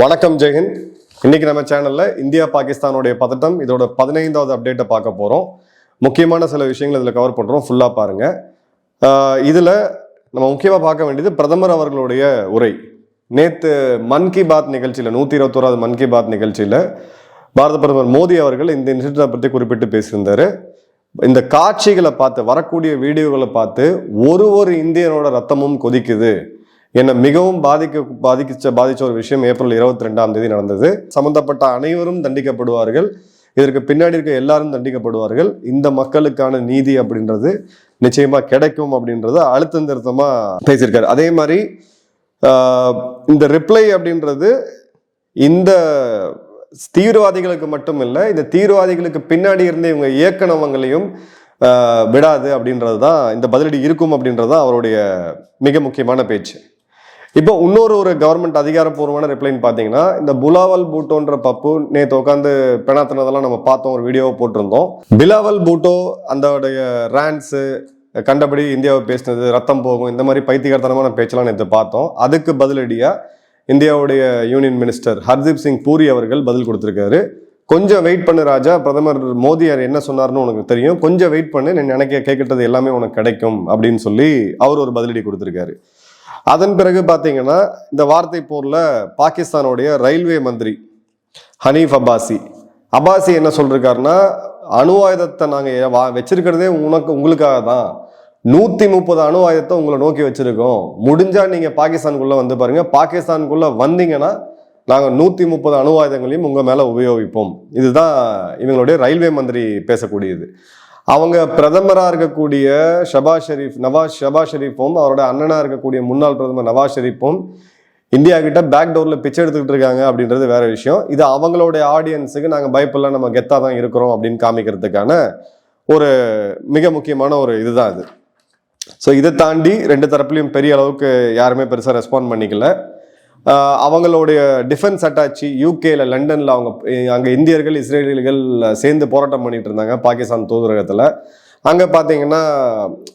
வணக்கம் ஜெயஹிந்த் இன்னைக்கு நம்ம சேனல்ல இந்தியா பாகிஸ்தானுடைய பதட்டம் இதோட பதினைந்தாவது அப்டேட்டை பார்க்க போறோம். முக்கியமான சில விஷயங்கள் இதில் கவர் பண்றோம். ஃபுல்லா பாருங்க. இதில் இதுல நம்ம முக்கியமாக பார்க்க வேண்டியது பிரதமர் அவர்களுடைய உரை. நேற்று மன் கி பாத் நிகழ்ச்சியில் நூற்றி இருபத்தோராவது மன் கி பாத் நிகழ்ச்சியில் பாரத பிரதமர் மோடி அவர்கள் இந்த இன்சிடென்ட்டை பற்றி குறிப்பிட்டு பேசியிருந்தாரு. இந்த காட்சிகளை பார்த்து வரக்கூடிய வீடியோகளை பார்த்து ஒரு ஒரு இந்தியனோட ரத்தமும் கொதிக்குது. என்னை மிகவும் பாதிக்க பாதிக்க பாதித்த ஒரு விஷயம் ஏப்ரல் இருபத்தி ரெண்டாம் தேதி நடந்தது. சம்பந்தப்பட்ட அனைவரும் தண்டிக்கப்படுவார்கள். இதற்கு பின்னாடி இருக்க எல்லாரும் தண்டிக்கப்படுவார்கள். இந்த மக்களுக்கான நீதி அப்படின்றது நிச்சயமாக கிடைக்கும் அப்படின்றத அழுத்தம் திருத்தமாக பேசியிருக்காரு. அதே மாதிரி இந்த ரிப்ளை அப்படின்றது இந்த தீவிரவாதிகளுக்கு மட்டும் இல்லை இந்த தீவிரவாதிகளுக்கு பின்னாடி இருந்த இவங்க இயக்கணவங்களையும் விடாது அப்படின்றது தான் இந்த பதிலடி இருக்கும் அப்படின்றது தான் அவருடைய மிக முக்கியமான பேச்சு. இப்போ இன்னொரு ஒரு கவர்மெண்ட் அதிகாரப்பூர்வமான ரிப்ளைன்னு பார்த்தீங்கன்னா இந்த புலாவல் பூட்டோன்ற பப்பு நேற்று உட்காந்து பெணாத்தினதெல்லாம் நம்ம பார்த்தோம் ஒரு வீடியோவை போட்டிருந்தோம். பிலாவல் பூட்டோ அந்தோடைய ரேன்ஸு கண்டபடி இந்தியாவை பேசினது ரத்தம் போகும் இந்த மாதிரி பைத்தியகாரத்தனமான பேச்செல்லாம் நேற்று பார்த்தோம். அதுக்கு பதிலடியாக இந்தியாவுடைய யூனியன் மினிஸ்டர் ஹர்தீப் சிங் பூரி அவர்கள் பதில் கொடுத்துருக்காரு. கொஞ்சம் வெயிட் பண்ணு ராஜா பிரதமர் மோதியார் என்ன சொன்னார்னு உனக்கு தெரியும். கொஞ்சம் வெயிட் பண்ணு நினைக்க கேட்கறது எல்லாமே உனக்கு கிடைக்கும் அப்படின்னு சொல்லி அவர் ஒரு பதிலடி கொடுத்துருக்காரு. அதன் பிறகு பார்த்தீங்கன்னா இந்த வார்த்தை போரில் பாகிஸ்தானுடைய ரயில்வே மந்திரி ஹனீஃப் அப்பாசி. அபாசி என்ன சொல்லிருக்காருன்னா அணு ஆயுதத்தை நாங்கள் வா வச்சிருக்கிறதே உனக்கு உங்களுக்காக தான். நூற்றி முப்பது அணு ஆயுதத்தை உங்களை நோக்கி வச்சுருக்கோம். முடிஞ்சால் நீங்கள் பாகிஸ்தானுக்குள்ளே வந்து பாருங்கள் பாகிஸ்தானுக்குள்ளே வந்தீங்கன்னா நாங்கள் நூற்றி முப்பது அணு ஆயுதங்களையும் உங்கள் மேலே உபயோகிப்போம். இதுதான் இவங்களுடைய ரயில்வே மந்திரி பேசக்கூடியது. அவங்க பிரதமராக இருக்கக்கூடிய ஷபாஸ் ஷெரீஃப் நவாஸ் ஷபாஸ் ஷெரீஃபும் அவரோட அண்ணனாக இருக்கக்கூடிய முன்னாள் பிரதமர் நவாஸ் ஷெரீஃபும் இந்தியா கிட்ட பேக் டோரில் பிச்சை எடுத்துக்கிட்டு இருக்காங்க அப்படின்றது வேற விஷயம். இது அவங்களுடைய ஆடியன்ஸுக்கு நாங்கள் பயப்படல நம்ம கெத்தாக தான் இருக்கிறோம் அப்படின்னு காமிக்கிறதுக்கான ஒரு மிக முக்கியமான ஒரு இதுதான் இது. ஸோ இதை தாண்டி ரெண்டு தரப்புலையும் பெரிய அளவுக்கு யாருமே பெருசாக ரெஸ்பாண்ட் பண்ணிக்கல. அவங்களுடைய டிஃபென்ஸ் அட்டாச்சி யூகேல லண்டன்ல அவங்க அங்கே இந்தியர்கள் இஸ்ரேலியர்கள் சேர்ந்து போராட்டம் பண்ணிட்டு இருந்தாங்க பாகிஸ்தான் தூதரகத்தில். அங்கே பார்த்தீங்கன்னா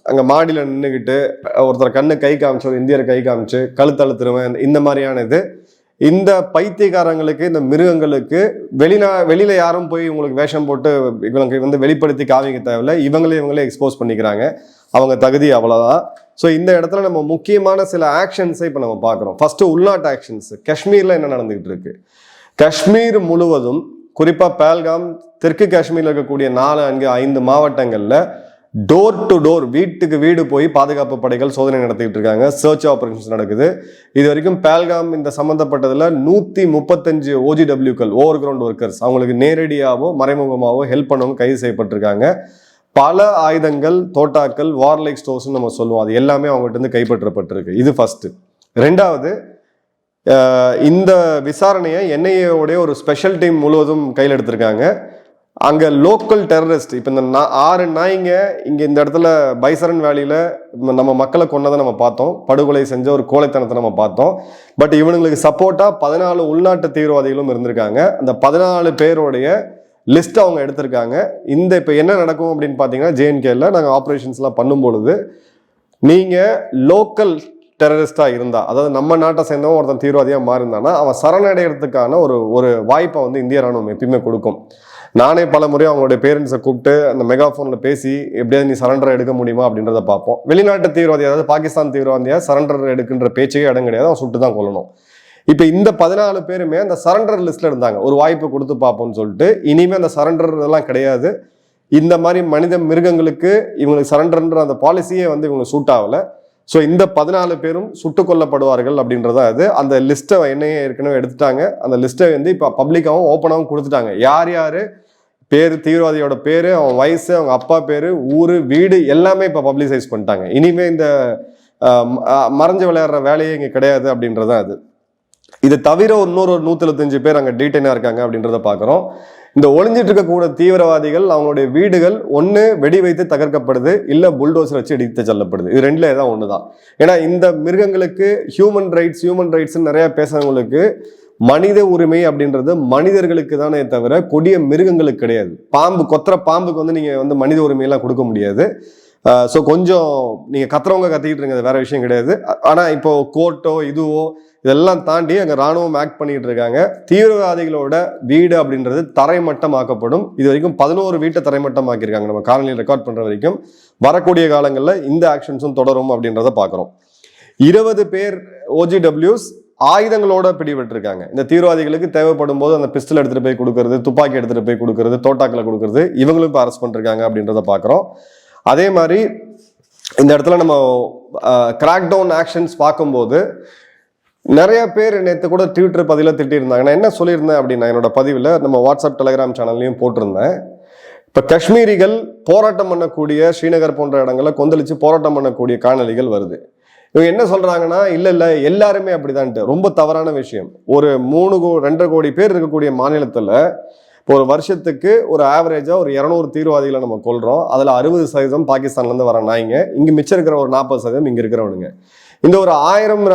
அங்கே மாடியில் நின்றுக்கிட்டு ஒருத்தர் கண்ணு கை காமிச்சு ஒரு இந்தியர் கை காமிச்சு கழுத்தழுத்துருவேன் இந்த மாதிரியான இது. இந்த பைத்தியக்காரங்களுக்கு இந்த மிருகங்களுக்கு வெளிநா வெளியில யாரும் போய் உங்களுக்கு வேஷம் போட்டு இவங்களுக்கு வந்து வெளிப்படுத்தி காமிக்க தேவையில்ல. இவங்களே இவங்களே எக்ஸ்போஸ் பண்ணிக்கிறாங்க. அவங்க தகுதி அவ்வளோதான் ஸோ இந்த இடத்துல நம்ம முக்கியமான சில ஆக்ஷன்ஸை இப்போ நம்ம பார்க்குறோம். ஃபஸ்ட்டு உள்நாட்டு ஆக்ஷன்ஸ் காஷ்மீரில் என்ன நடந்துகிட்டு இருக்கு? காஷ்மீர் முழுவதும் குறிப்பாக பேல்காம் தெற்கு காஷ்மீரில் இருக்கக்கூடிய நாலு அங்கு ஐந்து மாவட்டங்களில் டோர் டு டோர் வீட்டுக்கு வீடு போய் பாதுகாப்பு படைகள் சோதனை நடத்திட்டு இருக்காங்க. சர்ச் ஆப்ரேஷன்ஸ் நடக்குது. இது வரைக்கும் பேல்காம் இந்த சம்மந்தப்பட்டதில் நூற்றி முப்பத்தஞ்சு ஓஜிடபிள்யூக்கள் ஓவர் கிரவுண்ட் ஒர்க்கர்ஸ் அவங்களுக்கு நேரடியாகவோ மறைமுகமாகவோ ஹெல்ப் பண்ணவங்க கைது செய்யப்பட்டிருக்காங்க. பல ஆயுதங்கள் தோட்டாக்கள் வார்லைக் ஸ்டோர்ஸ்னு நம்ம சொல்லுவோம். அது எல்லாமே அவங்ககிட்ட இருந்து கைப்பற்றப்பட்டிருக்கு. இது ஃபஸ்ட்டு ரெண்டாவது இந்த விசாரணையை என்ஐஏவுடைய ஒரு ஸ்பெஷல் டீம் முழுவதும் கையில் எடுத்திருக்காங்க. அங்கே லோக்கல் டெரரிஸ்ட் இப்போ இந்த நா- ஆறு நாய்ங்க இங்கே இந்த இடத்துல பைசரன் வேலியில் நம்ம மக்களை கொண்டதை நம்ம பார்த்தோம். படுகொலை செஞ்ச ஒரு கோழைத்தனத்தை நம்ம பார்த்தோம். பட் இவனுங்களுக்கு சப்போர்ட்டாக பதினாலு உள்நாட்டு தீவிரவாதிகளும் இருந்திருக்காங்க. அந்த பதினாலு பேருடைய லிஸ்ட் அவங்க எடுத்திருக்காங்க. இந்த இப்போ என்ன நடக்கும் அப்படின்னு பார்த்தீங்கன்னா ஜேஎன்கேல நாங்கள் ஆப்ரேஷன்ஸ்லாம் பண்ணும் பொழுது நீங்கள் லோக்கல் டெரரிஸ்டாக இருந்தா அதாவது நம்ம நாட்டை சேர்ந்தவன் ஒருத்தன் தீவிரவாதியாக மாறியிருந்தானா அவன் சரணடைகிறதுக்கான ஒரு ஒரு வாய்ப்பை வந்து இந்திய ராணுவம் எப்பயுமே கொடுக்கும். நானே பல முறை அவங்களுடைய பேரண்ட்ஸை கூப்பிட்டு அந்த மெகாஃபோனில் பேசி எப்படியாவது நீ சரண்டர் எடுக்க முடியுமா அப்படின்றத பார்ப்போம். வெளிநாட்டு தீவிரவாதி அதாவது பாகிஸ்தான் தீவிரவாதியாக சரண்டர் எடுக்கின்ற பேச்சையே இடம் கிடையாது. அவன் சுட்டு தான் கொள்ளணும் இப்போ இந்த பதினாலு பேருமே அந்த சரண்டர் லிஸ்ட்டில் இருந்தாங்க. ஒரு வாய்ப்பு கொடுத்து பார்ப்போம்னு சொல்லிட்டு. இனிமே அந்த சரண்டர் இதெல்லாம் கிடையாது. இந்த மாதிரி மனித மிருகங்களுக்கு இவங்களுக்கு சரண்டர்ன்ற அந்த பாலிசியே வந்து இவங்களுக்கு சூட் ஆகலை. ஸோ இந்த பதினாலு பேரும் சுட்டு கொல்லப்படுவார்கள் அப்படின்றதா இது. அந்த லிஸ்ட்டை என்னையே ஏற்கனவே எடுத்துட்டாங்க. அந்த லிஸ்ட்டை வந்து இப்போ பப்ளிக்காகவும் ஓப்பனாகவும் கொடுத்துட்டாங்க. யார் யார் பேர் தீவிரவாதியோட பேர் அவன் வயசு அவங்க அப்பா பேர் ஊர் வீடு எல்லாமே இப்போ பப்ளிசைஸ் பண்ணிட்டாங்க. இனிமே இந்த ம- மறைஞ்சு விளையாடுற வேலையே இங்கே கிடையாது அப்படின்றதான் அது. இது தவிர இன்னொரு ஒரு பேர் அங்கே டீட்டெயினாக இருக்காங்க அப்படின்றத பார்க்குறோம் இந்த ஒளிஞ்சிட்டு இருக்கக்கூடிய தீவிரவாதிகள் அவங்களுடைய வீடுகள் ஒன்று வெடி வைத்து தகர்க்கப்படுது இல்லை புல்டோசர் வச்சு இடித்து செல்லப்படுது இது ரெண்டுல ஏதாவது தான் ஏன்னா இந்த மிருகங்களுக்கு ஹியூமன் ரைட்ஸ் ஹியூமன் ரைட்ஸ்ன்னு நிறையா பேசுகிறவங்களுக்கு மனித உரிமை அப்படின்றது மனிதர்களுக்கு தானே தவிர கொடிய மிருகங்களுக்கு கிடையாது. பாம்பு கொத்துற பாம்புக்கு வந்து நீங்கள் வந்து மனித உரிமையெல்லாம் கொடுக்க முடியாது. ஸோ கொஞ்சம் நீங்கள் கத்துறவங்க கத்திக்கிட்டு இருங்க அது வேற விஷயம் கிடையாது. ஆனால் இப்போ கோர்ட்டோ இதுவோ இதெல்லாம் தாண்டி அங்கே ராணுவம் ஆக்ட் பண்ணிட்டு இருக்காங்க. தீவிரவாதிகளோட வீடு அப்படின்றது தரைமட்டமாக்கப்படும். இது வரைக்கும் பதினோரு வீட்டை தரைமட்டமாக்கியிருக்காங்க. நம்ம காலனியில் ரெக்கார்ட் பண்ணுற வரைக்கும் வரக்கூடிய காலங்களில் இந்த ஆக்ஷன்ஸும் தொடரும் அப்படின்றத பார்க்குறோம் இருபது பேர் ஓஜிடபிள்யூஸ் ஆயுதங்களோட பிடிபட்டிருக்காங்க. இந்த தீவிரவாதிகளுக்கு தேவைப்படும் போது அந்த பிஸ்டல் எடுத்துட்டு போய் கொடுக்கறது துப்பாக்கி எடுத்துட்டு போய் கொடுக்கறது தோட்டாக்களை கொடுக்கறது இவங்களும் இப்போ அரெஸ்ட் பண்ணிருக்காங்க அப்படின்றத பார்க்குறோம் அதே மாதிரி இந்த இடத்துல நம்ம கிராக் டவுன் ஆக்ஷன்ஸ் பார்க்கும்போது நிறைய பேர் நேற்று கூட ட்விட்டர் பதிவில் திட்டியிருந்தாங்க. நான் என்ன சொல்லியிருந்தேன் அப்படின்னா என்னோட பதிவில் நம்ம வாட்ஸ்அப் டெலிகிராம் சேனல்லையும் போட்டிருந்தேன். இப்போ காஷ்மீரிகள் போராட்டம் பண்ணக்கூடிய ஸ்ரீநகர் போன்ற இடங்களை கொந்தளித்து போராட்டம் பண்ணக்கூடிய காணொளிகள் வருது. இவங்க என்ன சொல்கிறாங்கன்னா இல்லை இல்லை எல்லாருமே அப்படிதான்ட்டு. ரொம்ப தவறான விஷயம். ஒரு மூணு கோ ரெண்டரை கோடி பேர் இருக்கக்கூடிய மாநிலத்தில் இப்போ ஒரு வருஷத்துக்கு ஒரு ஆவரேஜாக ஒரு இரநூறு தீவிரவாதிகளை நம்ம கொள்கிறோம் அதில் அறுபது சதவீதம் பாகிஸ்தான்லேருந்து வர நாய்ங்க இங்கே மிச்சம் இருக்கிற ஒரு நாற்பது சதவீதம் இங்கே இருக்கிறவனுங்க. இந்த ஒரு ஆயிரம்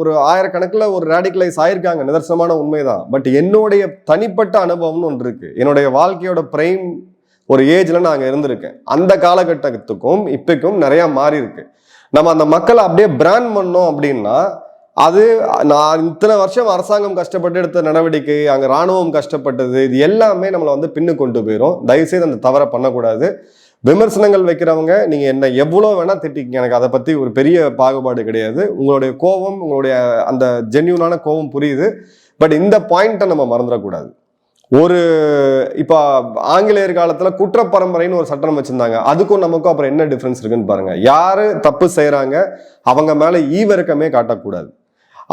ஒரு ஆயிரக்கணக்கில் ஒரு ரேடிகலைஸ் ஆயிருக்காங்க. நிதர்சனமான உண்மைதான். பட் என்னுடைய தனிப்பட்ட அனுபவம்னு ஒன்று இருக்குது என்னுடைய வாழ்க்கையோட பிரைம் ஒரு ஏஜில் நான் அங்கே இருந்திருக்கேன். அந்த காலகட்டத்துக்கும் இப்போக்கும் நிறையா மாறி இருக்குது நம்ம அந்த மக்களை அப்படியே பிராண்ட் பண்ணோம் அப்படின்னா அது நான் இத்தனை வருஷம் அரசாங்கம் கஷ்டப்பட்டு எடுத்த நடவடிக்கை அங்கே ராணுவம் கஷ்டப்பட்டது இது எல்லாமே நம்மளை வந்து பின்னு கொண்டு போயிடும் தயவுசெய்து அந்த தவறை பண்ணக்கூடாது. விமர்சனங்கள் வைக்கிறவங்க நீங்கள் என்ன எவ்வளோ வேணால் திட்டிக்கங்க. எனக்கு அதை பற்றி ஒரு பெரிய பாகுபாடு கிடையாது. உங்களுடைய கோபம் உங்களுடைய அந்த ஜென்யூனான கோபம் புரியுது. பட் இந்த பாயிண்ட்டை நம்ம மறந்துடக்கூடாது. ஒரு இப்போ ஆங்கிலேயர் காலத்தில் குற்ற பரம்பரைன்னு ஒரு சட்டம் வச்சுருந்தாங்க. அதுக்கும் நமக்கும் அப்புறம் என்ன டிஃப்ரென்ஸ் இருக்குன்னு பாருங்கள் யார் தப்பு செய்கிறாங்க அவங்க மேலே ஈவிரக்கமே காட்டக்கூடாது.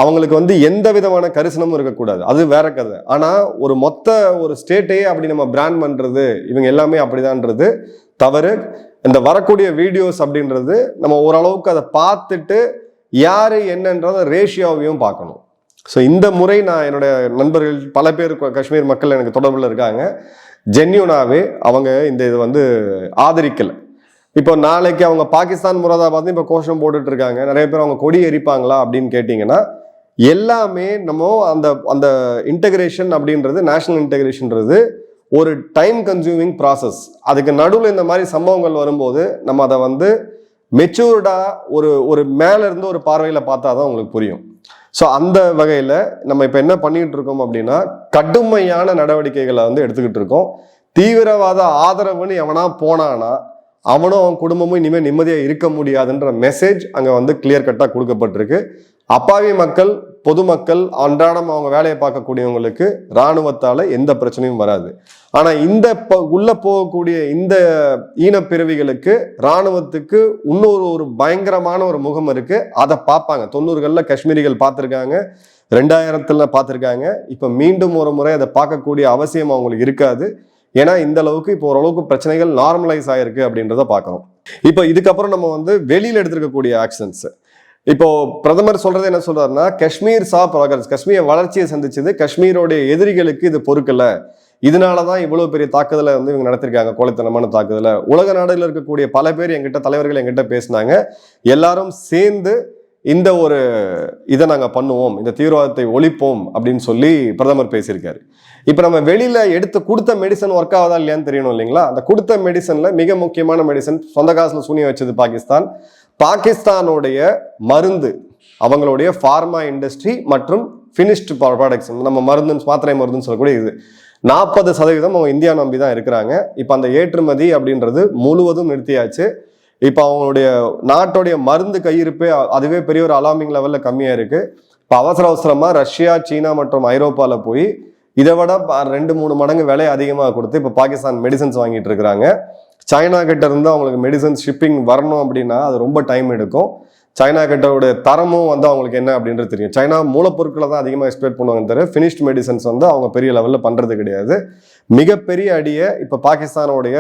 அவங்களுக்கு வந்து எந்த விதமான கரிசனமும் இருக்கக்கூடாது. அது வேற கதை. ஆனால் ஒரு மொத்த ஒரு ஸ்டேட்டையே அப்படி நம்ம பிராண்ட் பண்ணுறது இவங்க எல்லாமே அப்படிதான்றது தவறு. இந்த வரக்கூடிய வீடியோஸ் அப்படின்றது நம்ம ஓரளவுக்கு அதை பார்த்துட்டு யார் என்னன்றத ரேஷியோவையும் பார்க்கணும். ஸோ இந்த முறை நான் என்னுடைய நண்பர்கள் பல பேர் காஷ்மீர் மக்கள் எனக்கு தொடர்பில் இருக்காங்க. ஜென்யூனாகவே அவங்க இந்த இது வந்து ஆதரிக்கலை. இப்போ நாளைக்கு அவங்க பாகிஸ்தான் முராதாபாத் இப்போ கோஷம் போட்டுட்டு இருக்காங்க நிறைய பேர் அவங்க கொடி எரிப்பாங்களா அப்படின்னு கேட்டிங்கன்னா எல்லாமே நம்ம அந்த அந்த இன்டகிரேஷன் அப்படின்றது நேஷனல் இன்டகிரேஷன்ன்றது ஒரு டைம் கன்சியூமிங் ப்ராசஸ் அதுக்கு நடுவில் இந்த மாதிரி சம்பவங்கள் வரும்போது நம்ம அதை வந்து மெச்சூர்டாக ஒரு ஒரு மேலேருந்து ஒரு பார்வையில் பார்த்தா தான் உங்களுக்கு புரியும். ஸோ அந்த வகையில் நம்ம இப்போ என்ன பண்ணிகிட்டு இருக்கோம் அப்படின்னா கடுமையான நடவடிக்கைகளை வந்து எடுத்துக்கிட்டு இருக்கோம். தீவிரவாத ஆதரவுன்னு எவனா போனானா அவனும் அவன் குடும்பமும் இனிமேல் நிம்மதியாக இருக்க முடியாதுன்ற மெசேஜ் அங்கே வந்து கிளியர் கட்டாக கொடுக்கப்பட்டிருக்கு. அப்பாவி மக்கள் பொதுமக்கள் அன்றாடம் அவங்க வேலையை பார்க்கக்கூடியவங்களுக்கு இராணுவத்தால் எந்த பிரச்சனையும் வராது. ஆனால் இந்த ப- உள்ளே போகக்கூடிய இந்த ஈனப்பிறவிகளுக்கு இராணுவத்துக்கு இன்னொரு ஒரு பயங்கரமான ஒரு முகம் இருக்குது அதை பார்ப்பாங்க. தொண்ணூறுகளில் காஷ்மீரிகள் பார்த்துருக்காங்க. ரெண்டாயிரத்தில் பார்த்துருக்காங்க. இப்போ மீண்டும் ஒரு முறை அதை பார்க்கக்கூடிய அவசியம் அவங்களுக்கு இருக்காது. ஏன்னா இந்த அளவுக்கு இப்போ ஓரளவுக்கு பிரச்சனைகள் நார்மலைஸ் ஆயிருக்கு அப்படின்றத பார்க்குறோம். இப்போ இதுக்கப்புறம் நம்ம வந்து வெளியில் எடுத்திருக்கக்கூடிய ஆக்ஷன்ஸ் இப்போ பிரதமர் சொல்றது என்ன சொல்றாருன்னா காஷ்மீர் சா ப்ராகிரஸ் காஷ்மீர் வளர்ச்சியை சந்திச்சது காஷ்மீரோடைய எதிரிகளுக்கு இது பொறுக்கல இதனாலதான் இவ்வளவு பெரிய தாக்குதலை வந்து இவங்க நடத்திருக்காங்க கோழைத்தனமான தாக்குதலை. உலக நாடுகளில் இருக்கக்கூடிய பல பேர் எங்கிட்ட தலைவர்கள் எங்கிட்ட பேசினாங்க. எல்லாரும் சேர்ந்து இந்த ஒரு இதை நாங்கள் பண்ணுவோம் இந்த தீவிரவாதத்தை ஒழிப்போம் அப்படின்னு சொல்லி பிரதமர் பேசியிருக்காரு. இப்போ நம்ம வெளியில் எடுத்து கொடுத்த மெடிசன் ஒர்க் ஆகுதா இல்லையான்னு தெரியணும் இல்லைங்களா? அந்த கொடுத்த மெடிசனில் மிக முக்கியமான மெடிசன் சொந்த காசில் சூனியம் வச்சது பாகிஸ்தான். பாகிஸ்தானுடைய மருந்து அவங்களுடைய ஃபார்மா இண்டஸ்ட்ரி மற்றும் ஃபினிஷ்டு ப்ராடக்ட்ஸ் நம்ம மருந்து மாத்திரை மருந்துன்னு சொல்லக்கூடிய இது. நாற்பது சதவீதம் அவங்க இந்தியா நம்பி தான் இருக்கிறாங்க. இப்போ அந்த ஏற்றுமதி அப்படின்றது முழுவதும் நிறுத்தியாச்சு. இப்போ அவங்களுடைய நாட்டுடைய மருந்து கையிருப்பே அதுவே பெரிய ஒரு அலாமிங் லெவலில் கம்மியாக இருக்குது இப்போ அவசர அவசரமாக ரஷ்யா சீனா மற்றும் ஐரோப்பாவில் போய் இதை விட ரெண்டு மூணு மடங்கு விலை அதிகமாக கொடுத்து இப்போ பாகிஸ்தான் மெடிசன்ஸ் வாங்கிட்டு இருக்கிறாங்க. சைனா கிட்ட இருந்து அவங்களுக்கு மெடிசன் ஷிப்பிங் வரணும் அப்படின்னா அது ரொம்ப டைம் எடுக்கும். சைனா கிட்டோட தரமும் வந்து அவங்களுக்கு என்ன அப்படின்றது தெரியும். சைனா மூலப்பொருட்களை தான் அதிகமாக எக்ஸ்பெக்ட் பண்ணுவாங்க தவிர ஃபினிஷ்ட் மெடிசன்ஸ் வந்து அவங்க பெரிய லெவலில் பண்ணுறது கிடையாது. மிகப்பெரிய அடியை இப்போ பாகிஸ்தானோடைய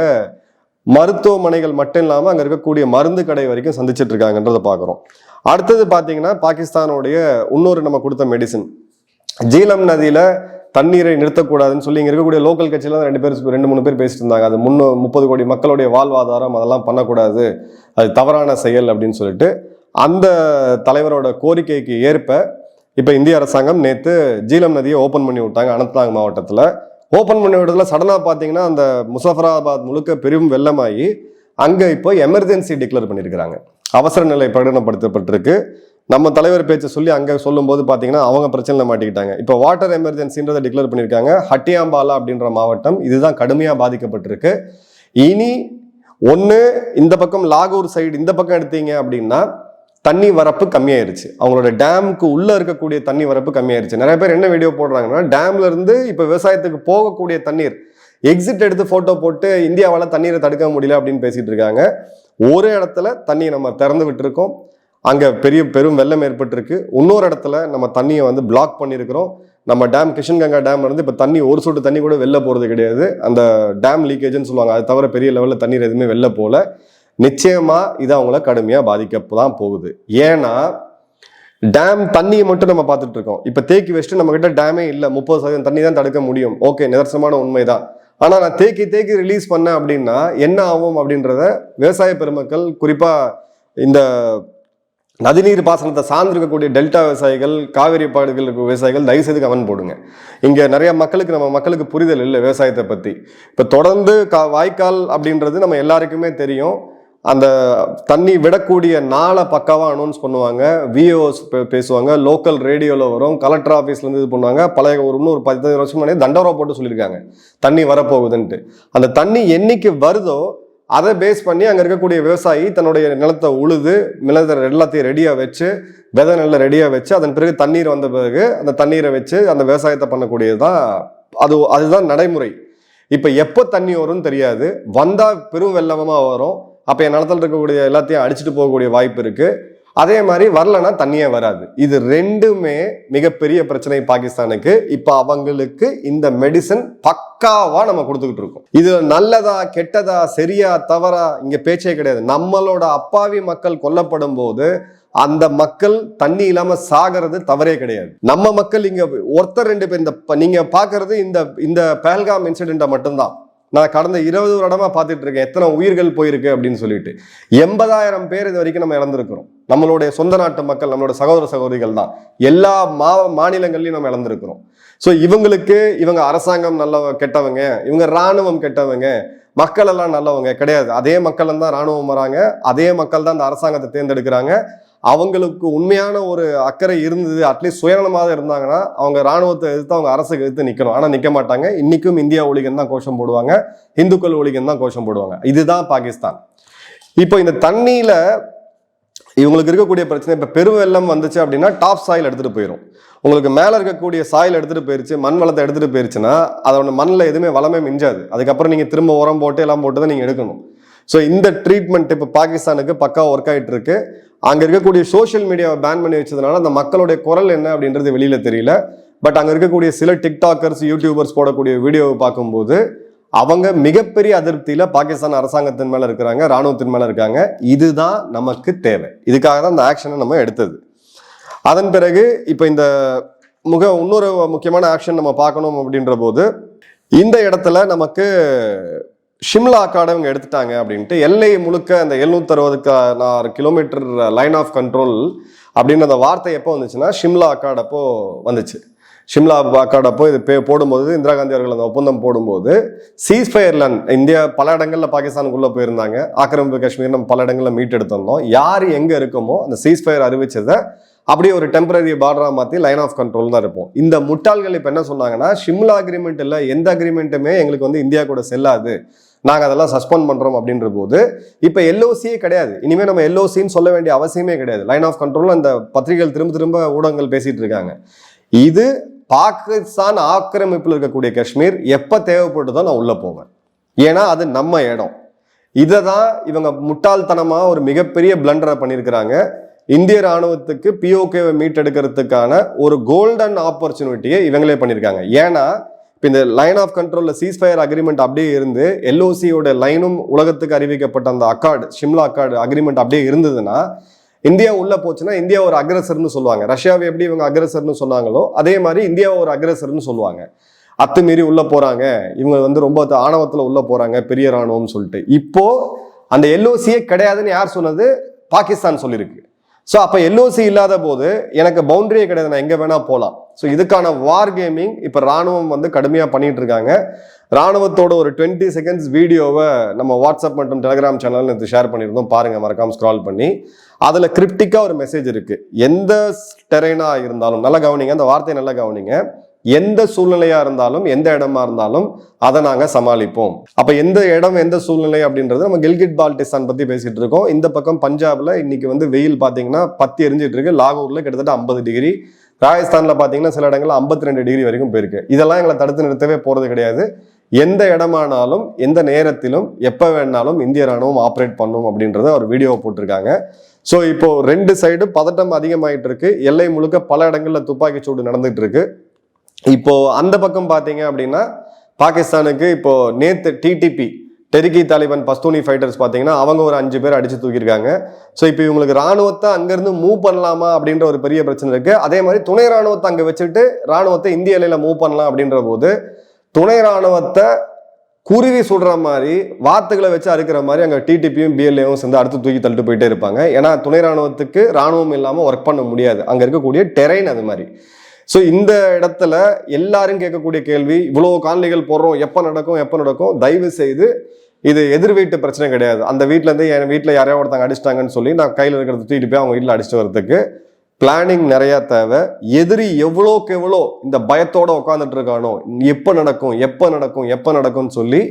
மருத்துவமனைகள் மட்டும் இல்லாமல் அங்கே இருக்கக்கூடிய மருந்து கடை வரைக்கும் சந்திச்சுட்டு இருக்காங்கன்றதை பார்க்குறோம். அடுத்தது பார்த்தீங்கன்னா பாகிஸ்தானுடைய இன்னொரு நம்ம கொடுத்த மெடிசன் ஜீலம் நதியில் தண்ணீரை நிறுத்தக்கூடாதுன்னு சொல்லி இங்கே இருக்கக்கூடிய லோக்கல் கட்சியில ரெண்டு பேர் ரெண்டு மூணு பேர் பேசிட்டு இருந்தாங்க. அது முன்னூ முப்பது கோடி மக்களுடைய வாழ்வாதாரம் அதெல்லாம் பண்ணக்கூடாது. அது தவறான செயல் அப்படின்னு சொல்லிட்டு அந்த தலைவரோட கோரிக்கைக்கு ஏற்ப இப்போ இந்திய அரசாங்கம் நேற்று ஜீலம் நதியை ஓப்பன் பண்ணி விட்டாங்க அனந்தநாக் மாவட்டத்தில். ஓப்பன் பண்ணி விட்டதில் சடனாக பார்த்தீங்கன்னா அந்த முசஃபராபாத் முழுக்க பெரும் வெள்ளமாகி அங்கே இப்போ எமர்ஜென்சி டிக்ளேர் பண்ணியிருக்கிறாங்க அவசர நிலை பிரகடனப்படுத்தப்பட்டிருக்கு. நம்ம தலைவர் பேச்சை சொல்லி அங்கே சொல்லும்போது பார்த்தீங்கன்னா அவங்க பிரச்சனையில் மாட்டிக்கிட்டாங்க. இப்போ வாட்டர் எமர்ஜென்சின்றதை டிக்ளேர் பண்ணியிருக்காங்க ஹட்டியாம்பாலா அப்படின்ற மாவட்டம் இதுதான் கடுமையாக பாதிக்கப்பட்டிருக்கு. இனி ஒன்று இந்த பக்கம் லாகூர் சைடு இந்த பக்கம் எடுத்தீங்க அப்படின்னா தண்ணி வரப்பு கம்மியாயிருச்சு. அவங்களோட டேமுக்கு உள்ளே இருக்கக்கூடிய தண்ணி வரப்பு கம்மியாயிருச்சு. நிறைய பேர் என்ன வீடியோ போடுறாங்கன்னா டேம்ல இருந்து இப்போ விவசாயத்துக்கு போகக்கூடிய தண்ணீர் எக்ஸிட் எடுத்து போட்டோ போட்டு இந்தியாவால் தண்ணீரை தடுக்க முடியல அப்படின்னு பேசிட்டு இருக்காங்க. ஒரு இடத்துல தண்ணியை நம்ம திறந்து விட்டுருக்கோம். அங்கே பெரிய பெரும் வெள்ளம் ஏற்பட்டிருக்கு. இன்னொரு இடத்துல நம்ம தண்ணியை வந்து பிளாக் பண்ணியிருக்கிறோம். நம்ம டேம் கிஷன்கங்கா டேம்ல இருந்து இப்போ தண்ணி ஒரு சொட்டு தண்ணி கூட வெளில போகிறது கிடையாது. அந்த டேம் லீக்கேஜ்னு சொல்லுவாங்க. அது தவிர பெரிய லெவலில் தண்ணீர் எதுவுமே வெளில போகல. நிச்சயமாக இது அவங்கள கடுமையாக பாதிக்க தான் போகுது. ஏன்னா டேம் தண்ணியை மட்டும் நம்ம பார்த்துட்டு இருக்கோம். இப்போ தேக்கி வச்சுட்டு நம்மக்கிட்ட டேமே இல்லை. முப்பது சதவீதம் தண்ணி தான் தடுக்க முடியும். ஓகே நிதர்சனமான உண்மைதான். ஆனால் நான் தேக்கி தேக்கி ரிலீஸ் பண்ணேன் அப்படின்னா என்ன ஆகும் அப்படின்றத விவசாய பெருமக்கள் குறிப்பாக இந்த நதிநீர் பாசனத்தை சார்ந்திருக்கக்கூடிய டெல்டா விவசாயிகள் காவிரி பாடுகள் விவசாயிகள் தயவு செய்து கவனம் போடுங்க. இங்கே நிறைய மக்களுக்கு நம்ம மக்களுக்கு புரிதல் இல்லை விவசாயத்தை பற்றி இப்போ தொடர்ந்து கா வாய்க்கால் அப்படின்றது நம்ம எல்லாருக்குமே தெரியும். அந்த தண்ணி விடக்கூடிய நாளை பக்காவாக அனௌன்ஸ் பண்ணுவாங்க. விஓஸ் பேசுவாங்க. லோக்கல் ரேடியோவில் வரும். கலெக்டர் ஆஃபீஸ்லேருந்து இது பண்ணுவாங்க. பழைய ஒரு இன்னும் ஒரு பதினஞ்சு வருஷம் முன்னாடி தண்டோரா போட்டு சொல்லியிருக்காங்க. தண்ணி வரப்போகுதுன்ட்டு. அந்த தண்ணி என்னைக்கு வருதோ அதை பேஸ் பண்ணி அங்கே இருக்கக்கூடிய விவசாயி தன்னுடைய நிலத்தை உழுது நிலத்தை எல்லாத்தையும் ரெடியாக வச்சு விதை நெல்லை ரெடியாக வச்சு அதன் பிறகு தண்ணீர் வந்த பிறகு அந்த தண்ணீரை வச்சு அந்த விவசாயத்தை பண்ணக்கூடியது தான் அது அதுதான் நடைமுறை. இப்போ எப்போ தண்ணி வரும்னு தெரியாது. வந்தால் பெரும் வெள்ளமாக வரும். அப்போ என் நிலத்தில் இருக்கக்கூடிய எல்லாத்தையும் அடிச்சுட்டு போகக்கூடிய வாய்ப்பு இருக்குது அதே மாதிரி வரலன்னா தண்ணியே வராது. இது ரெண்டுமே மிகப்பெரிய பிரச்சனை பாகிஸ்தானுக்கு. இப்போ அவங்களுக்கு இந்த மெடிசன் பக்காவா நம்ம கொடுத்துக்கிட்டு இருக்கோம். இது நல்லதா கெட்டதா சரியா தவறா இங்க பேச்சே கிடையாது. நம்மளோட அப்பாவி மக்கள் கொல்லப்படும் போது அந்த மக்கள் தண்ணி இல்லாம சாகிறது தவறே கிடையாது. நம்ம மக்கள் இங்க ஒருத்தர் ரெண்டு பேர் இந்த ப- நீங்க பாக்குறது இந்த இந்த பேல்காம் இன்சிடென்ட்டை மட்டும்தான். நான் கடந்த இருபது வருடமாக பார்த்துட்டு இருக்கேன். எத்தனை உயிர்கள் போயிருக்கு அப்படின்னு சொல்லிட்டு. எண்பதாயிரம் பேர் இது வரைக்கும் நம்ம இழந்திருக்கிறோம். நம்மளுடைய சொந்த நாட்டு மக்கள் நம்மளோட சகோதர சகோதரிகள் தான். எல்லா மா மாநிலங்கள்லையும் நம்ம இழந்திருக்கிறோம். ஸோ இவங்களுக்கு இவங்க அரசாங்கம் நல்ல கெட்டவங்க இவங்க ராணுவம் கெட்டவங்க மக்கள் எல்லாம் நல்லவங்க கிடையாது. அதே மக்கள் தான் ராணுவம் வராங்க அதே மக்கள் தான் அந்த அரசாங்கத்தை தேர்ந்தெடுக்கிறாங்க. அவங்களுக்கு உண்மையான ஒரு அக்கறை இருந்தது அட்லீஸ்ட் சுயநலமாக இருந்தாங்கன்னா அவங்க ராணுவத்தை எதிர்த்து அவங்க அரசுக்கு எதிர்த்து நிற்கணும் ஆனால் நிற்க மாட்டாங்க. இன்றைக்கும் இந்தியா ஒழிகன் தான் கோஷம் போடுவாங்க. இந்துக்கள் ஒழிகன் தான் கோஷம் போடுவாங்க. இதுதான் பாகிஸ்தான். இப்போ இந்த தண்ணியில் இவங்களுக்கு இருக்கக்கூடிய பிரச்சனை இப்போ பெருவெள்ளம் வந்துச்சு அப்படின்னா டாப் சாயில் எடுத்துகிட்டு போயிடும் உங்களுக்கு மேலே இருக்கக்கூடிய சாயில் எடுத்துகிட்டு போயிருச்சு மண் வளத்தை எடுத்துகிட்டு போயிருச்சுன்னா அதோட மண்ணில் எதுவுமே வளமே மிஞ்சாது. அதுக்கப்புறம் நீங்கள் திரும்ப உரம் போட்டு எல்லாம் போட்டு தான் நீங்கள் எடுக்கணும். ஸோ இந்த ட்ரீட்மெண்ட் இப்போ பாகிஸ்தானுக்கு பக்கா ஒர்க் ஆகிட்டு இருக்கு. அங்கே இருக்கக்கூடிய சோஷியல் மீடியாவை பேன் பண்ணி வச்சதுனால அந்த மக்களுடைய குரல் என்ன அப்படின்றது வெளியில் தெரியல. பட் அங்கே இருக்கக்கூடிய சில டிக்டாக்கர்ஸ் யூடியூபர்ஸ் போடக்கூடிய வீடியோவை பார்க்கும்போது அவங்க மிகப்பெரிய அதிருப்தியில் பாகிஸ்தான் அரசாங்கத்தின் மேலே இருக்கிறாங்க ராணுவத்தின் மேலே இருக்காங்க. இதுதான் நமக்கு தேவை. இதுக்காக தான் இந்த ஆக்ஷனை நம்ம எடுத்தது. அதன் பிறகு இப்போ இந்த முக இன்னொரு முக்கியமான ஆக்ஷன் நம்ம பார்க்கணும் அப்படின்ற போது இந்த இடத்துல நமக்கு ஷிம்லா அக்காடை இவங்க எடுத்துட்டாங்க அப்படின்ட்டு எல்லை முழுக்க அந்த எழுநூத்தி அறுபதுக்கு ஆறு கிலோமீட்டர் லைன் ஆஃப் கண்ட்ரோல் அப்படின்னு அந்த வார்த்தை எப்போ வந்துச்சுன்னா ஷிம்லா அக்காடப்போ வந்துச்சு. ஷிம்லா அக்காடப்போ இது பே போடும்போது இந்திரா காந்தி அவர்கள் அந்த ஒப்பந்தம் போடும்போது சீஸ்ஃபயர்ல இந்தியா பல இடங்களில் பாகிஸ்தானுக்குள்ளே போயிருந்தாங்க. ஆக்கிரமிப்பு காஷ்மீர் நம்ம பல இடங்கள்ல மீட்டெடுத்திருந்தோம் யார் எங்கே இருக்கோமோ அந்த சீஸ்ஃபயர் அறிவிச்சதை அப்படியே ஒரு டெம்பரரி பார்டரா மாத்தி லைன் ஆஃப் கண்ட்ரோல் தான் இருப்போம். இந்த முட்டாள்கள் இப்ப என்ன சொன்னாங்கன்னா ஷிம்லா அக்ரிமெண்ட் இல்ல எந்த அக்ரிமெண்ட்டுமே எங்களுக்கு வந்து இந்தியா கூட செல்லாது. நாங்கள் அதெல்லாம் சஸ்பெண்ட் பண்ணுறோம் அப்படின்ற போது இப்போ எல்ஓசியே கிடையாது. இனிமேல் நம்ம எல்ஓசின்னு சொல்ல வேண்டிய அவசியமே கிடையாது. லைன் ஆஃப் கண்ட்ரோல் அந்த பத்திரிகைகள் திரும்ப திரும்ப ஊடகங்கள் பேசிகிட்டு இருக்காங்க. இது பாகிஸ்தான் ஆக்கிரமிப்பில் இருக்கக்கூடிய காஷ்மீர் எப்ப தேவைப்பட்டுதோ நான் உள்ளே போவேன். ஏன்னா அது நம்ம இடம். இதை தான் இவங்க முட்டாள்தனமாக ஒரு மிகப்பெரிய பிளண்டரை பண்ணியிருக்கிறாங்க. இந்திய ராணுவத்துக்கு பிஓகேவை மீட்டெடுக்கிறதுக்கான ஒரு கோல்டன் ஆப்பர்ச்சுனிட்டியை இவங்களே பண்ணியிருக்காங்க. ஏன்னா இப்போ இந்த லைன் ஆஃப் கண்ட்ரோலில் சீஸ்ஃபயர் அக்ரிமெண்ட் அப்படியே இருந்து எல்ஓசியோட லைனும் உலகத்துக்கு அறிவிக்கப்பட்ட அந்த அக்கார்டு ஷிம்லா அக்கார்டு அக்ரிமெண்ட் அப்படியே இருந்ததுன்னா இந்தியா உள்ள போச்சுன்னா இந்தியா ஒரு அக்ரஸர்னு சொல்லுவாங்க. ரஷ்யாவை எப்படி இவங்க அக்ரஸர்னு சொன்னாங்களோ அதே மாதிரி இந்தியாவை ஒரு அக்ரஸர்னு சொல்லுவாங்க. அத்துமீறி உள்ள போறாங்க. இவங்க வந்து ரொம்ப ஆணவத்தில் உள்ள போறாங்க பெரிய ராணுவம்னு சொல்லிட்டு. இப்போ அந்த எல்ஓசியே கிடையாதுன்னு யார் சொன்னது? பாகிஸ்தான் சொல்லியிருக்கு. ஸோ அப்போ எல்ஓசி இல்லாத போது எனக்கு பவுண்டரியே கிடையாது. நான் எங்கே வேணால் போகலாம் ஸோ இதுக்கான வார் கேமிங் இப்போ ராணுவம் வந்து கடுமையாக பண்ணிகிட்டு இருக்காங்க. ராணுவத்தோட ஒரு டுவெண்ட்டி செகண்ட்ஸ் வீடியோவை நம்ம வாட்ஸ்அப் மற்றும் டெலிகிராம் சேனல் நேற்று ஷேர் பண்ணியிருந்தோம். பாருங்கள் மறக்காம ஸ்க்ரால் பண்ணி. அதில் கிரிப்டிக்காக ஒரு மெசேஜ் இருக்குது எந்த டெரெயினாக இருந்தாலும் நல்லா கவனிங்க. அந்த வார்த்தையை நல்லா கவனிங்க. எந்த சூழ்நிலையா இருந்தாலும் எந்த இடமா இருந்தாலும் அதை நாங்கள் சமாளிப்போம். அப்போ எந்த இடம் எந்த சூழ்நிலை அப்படின்றது நம்ம கில்கிட் பால்டிஸ்தான் பற்றி பேசிகிட்டு இருக்கோம். இந்த பக்கம் பஞ்சாபில் இன்னைக்கு வந்து வெயில் பார்த்தீங்கன்னா பத்து எரிஞ்சிட்டு இருக்கு. லாகூரில் கிட்டத்தட்ட ஐம்பது டிகிரி. ராஜஸ்தானில் பார்த்தீங்கன்னா சில இடங்களில் ஐம்பத்தி ரெண்டு டிகிரி வரைக்கும் போயிருக்கு. இதெல்லாம் எங்களை தடுத்து நிறுத்தவே போகிறது கிடையாது. எந்த இடமானாலும் எந்த நேரத்திலும் எப்போ வேணாலும் இந்திய ராணுவம் ஆப்ரேட் பண்ணும் அப்படின்றத ஒரு வீடியோ போட்டிருக்காங்க. ஸோ இப்போ ரெண்டு சைடு பதட்டம் அதிகமாயிட்டு இருக்கு. எல்லை முழுக்க பல இடங்களில் துப்பாக்கி சூடு நடந்துட்டு இருக்கு. இப்போ அந்த பக்கம் பார்த்தீங்க அப்படின்னா பாகிஸ்தானுக்கு இப்போது நேத்து டிடிபி டெரிகி தாலிபான் பஸ்தூனி ஃபைட்டர்ஸ் பார்த்தீங்கன்னா அவங்க ஒரு அஞ்சு பேர் அடித்து தூக்கியிருக்காங்க. ஸோ இப்போ இவங்களுக்கு ராணுவத்தை அங்கேருந்து மூவ் பண்ணலாமா அப்படின்ற ஒரு பெரிய பிரச்சனை இருக்குது அதே மாதிரி துணை ராணுவத்தை அங்கே வச்சுட்டு ராணுவத்தை இந்திய எல்லையில் மூவ் பண்ணலாம் அப்படின்ற போது துணை ராணுவத்தை குருவி சுடுற மாதிரி வாத்துகளை வச்சு அறுக்கிற மாதிரி அங்கே டிடிபியும் பிஎல்ஏவும் சேர்ந்து அடுத்து தூக்கி தள்ளிட்டு போயிட்டே இருப்பாங்க. ஏன்னா துணை ராணுவத்துக்கு ராணுவம் இல்லாமல் ஒர்க் பண்ண முடியாது. அங்கே இருக்கக்கூடிய டெரைன் அது மாதிரி. ஸோ இந்த இடத்துல எல்லாரும் கேட்கக்கூடிய கேள்வி இவ்வளோ காலனிகள் போடுறோம் எப்போ நடக்கும் எப்போ நடக்கும் தயவு செய்து இது எதிர் வீட்டு பிரச்சனை கிடையாது. அந்த வீட்டிலேருந்து என் வீட்டில் யாரையோ ஒருத்தங்க அடிச்சிட்டாங்கன்னு சொல்லி நான் கையில் இருக்கிறத தூக்கிட்டு போய் அவங்க வீட்டில் அடிச்சுட்டு வரதுக்கு பிளானிங் நிறையா தேவை. எதிரி எவ்வளோக்கு எவ்வளோ இந்த பயத்தோட உட்காந்துட்டு இருக்கானோ எப்போ நடக்கும் எப்போ நடக்கும் எப்போ நடக்கும்னு சொல்லி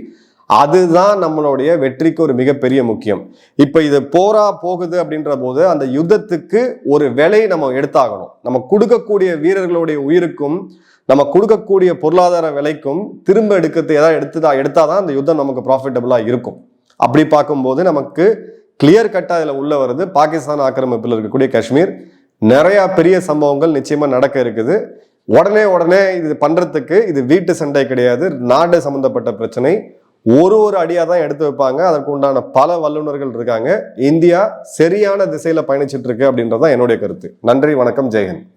அதுதான் நம்மளுடைய வெற்றிக்கு ஒரு மிகப்பெரிய முக்கியம். இப்போ இது போரா போகுது அப்படின்ற போது அந்த யுத்தத்துக்கு ஒரு விலை நம்ம எடுத்தாகணும். நம்ம கொடுக்கக்கூடிய வீரர்களுடைய உயிருக்கும் நம்ம கொடுக்கக்கூடிய பொருளாதார விலைக்கும் திரும்ப எடுக்கிறது ஏதாவது எடுத்துதா தான் அந்த யுத்தம் நமக்கு ப்ராஃபிட்டபுளாக இருக்கும். அப்படி பார்க்கும்போது நமக்கு கிளியர் கட்டாக இதுல உள்ள வருது. பாகிஸ்தான் ஆக்கிரமிப்பில் இருக்கக்கூடிய காஷ்மீர். நிறையா பெரிய சம்பவங்கள் நிச்சயமாக நடக்க இருக்குது. உடனே உடனே இது பண்ணுறதுக்கு இது வீட்டு சண்டை கிடையாது. நாடு சம்மந்தப்பட்ட பிரச்சனை. ஒரு ஒரு அடியாக தான் எடுத்து வைப்பாங்க. அதற்கு உண்டான பல வல்லுநர்கள் இருக்காங்க. இந்தியா சரியான திசையில் பயணிச்சிட்டு இருக்கு அப்படின்றதான் என்னுடைய கருத்து. நன்றி வணக்கம் ஜெயஹன்